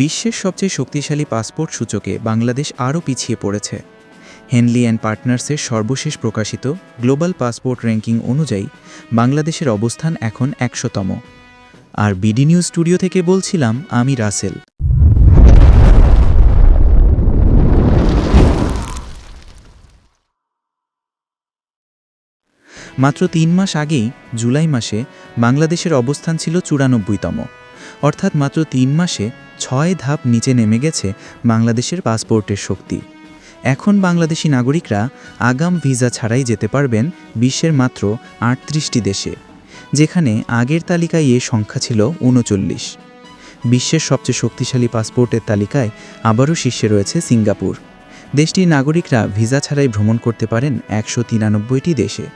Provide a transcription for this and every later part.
বিশ্বের সবচেয়ে শক্তিশালী পাসপোর্ট সূচকে বাংলাদেশ আরও পিছিয়ে পড়েছে। হেনলি অ্যান্ড পার্টনার্সের সর্বশেষ প্রকাশিত গ্লোবাল পাসপোর্ট র্যাঙ্কিং অনুযায়ী বাংলাদেশের অবস্থান এখন একশোতম। আর বিডি নিউজ স্টুডিও থেকে বলছিলাম, আমি রাসেল। মাত্র তিন মাস আগেই, জুলাই মাসে বাংলাদেশের অবস্থান ছিল চুরানব্বইতম। অর্থাৎ মাত্র তিন মাসে ছয় ধাপ নিচে নেমে গেছে বাংলাদেশের পাসপোর্টের শক্তি। এখন বাংলাদেশি নাগরিকরা আগাম ভিসা ছাড়াই যেতে পারবেন বিশ্বের মাত্র আটত্রিশটি দেশে, যেখানে আগের তালিকায় এ সংখ্যা ছিল উনচল্লিশ। বিশ্বের সবচেয়ে শক্তিশালী পাসপোর্টের তালিকায় আবারও শীর্ষে রয়েছে সিঙ্গাপুর। দেশটির নাগরিকরা ভিসা ছাড়াই ভ্রমণ করতে পারেন একশো তিরানব্বইটি দেশে।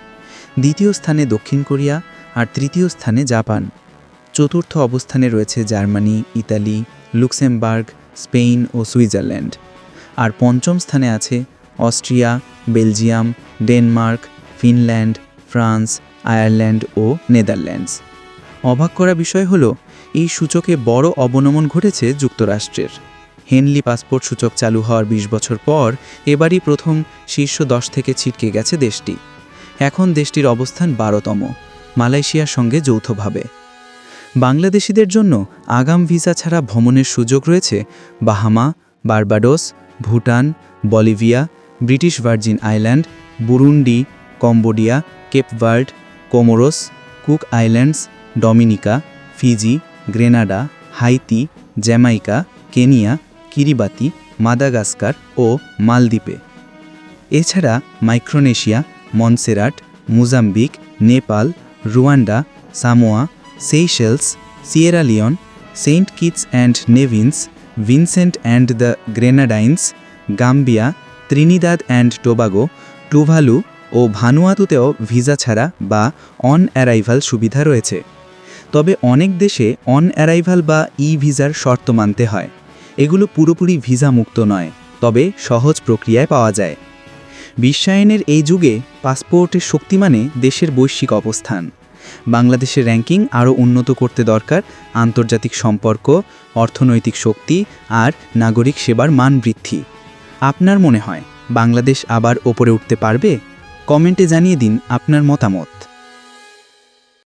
দ্বিতীয় স্থানে দক্ষিণ কোরিয়া আর তৃতীয় স্থানে জাপান। চতুর্থ অবস্থানে রয়েছে জার্মানি, ইতালি লুক্সেমবার্গ স্পেন ও সুইজারল্যান্ড। আর পঞ্চম স্থানে আছে Austria, Belgium, Denmark, Finland, France, Ireland ও নেদারল্যান্ডস। অবাক করা বিষয় হলো, এই সূচকে বড় অবনমন ঘটেছে যুক্তরাষ্ট্রের। হেনলি পাসপোর্ট সূচক চালু হওয়ার ২০ বছর পর এবারই প্রথম শীর্ষ দশ থেকে ছিটকে গেছে দেশটি। এখন দেশটির অবস্থান বারোতম, মালয়েশিয়ার সঙ্গে যৌথভাবে। বাংলাদেশিদের জন্য আগাম ভিসা ছাড়া ভ্রমণের সুযোগ রয়েছে Bahamas, Barbados, Bhutan, Bolivia, British Virgin Island, Burundi, Cambodia Cape Verde Comoros, Cook Islands, Dominica, Fiji, Grenada, Haiti, Jamaica, Kenya, Kiribati, Madagascar ও মালদ্বীপে। এছাড়া Micronesia, Montserrat, Mozambique, Nepal, Rwanda, Samoa Seychelles Sierra Leone Saint Kitts and Nevis Vincent and the Grenadines Gambia Trinidad and Tobago Tuvalu ও ভানুয়াতুতেও visa ছাড়া বা on arrival সুবিধা রয়েছে। তবে অনেক দেশে অন অ্যারাইভাল বা ই ভিসার শর্ত মানতে হয়। এগুলো পুরোপুরি ভিসা মুক্ত নয়, তবে সহজ প্রক্রিয়ায় পাওয়া যায়। বিশ্বায়নের এই যুগে পাসপোর্টের শক্তিমানে দেশের বৈশ্বিক অবস্থান। বাংলাদেশের র্যাঙ্কিং আরও উন্নত করতে দরকার, আন্তর্জাতিক সম্পর্ক, অর্থনৈতিক শক্তি আর নাগরিক সেবার মান বৃদ্ধি। আপনার মনে হয় বাংলাদেশ আবার ওপরে উঠতে পারবে? কমেন্টে জানিয়ে দিন আপনার মতামত।